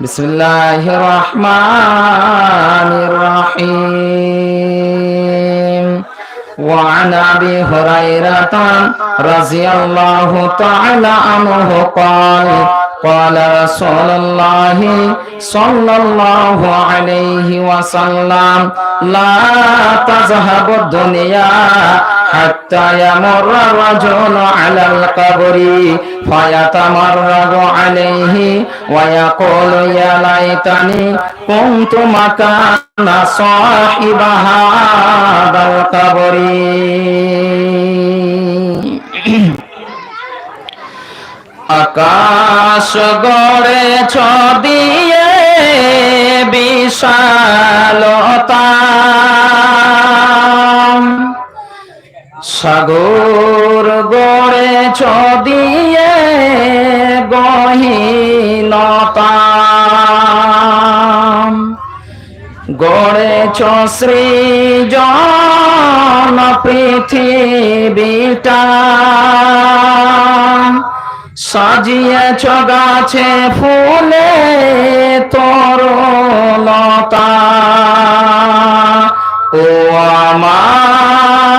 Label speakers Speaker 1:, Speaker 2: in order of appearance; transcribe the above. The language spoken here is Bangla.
Speaker 1: Bismillahirrahmanirrahim. وعن ابي هريره رضي الله تعالى عنه قال قال رسول الله صلى الله عليه وسلم لا تذهب الدنيا حتى يمر الرجل على القبر فيتمرغ عليه ويقول يا ليتني كنت مكان صاحب هذا القبر আকাশ গড়েছ দিয়ে বিশালতা সাগর গড়েছ দিয়ে গহীনতা গড়েছ সৃজন পৃথিবীটা। সাজিয়েছ গাছে ফুলে তরলতা। ও আমার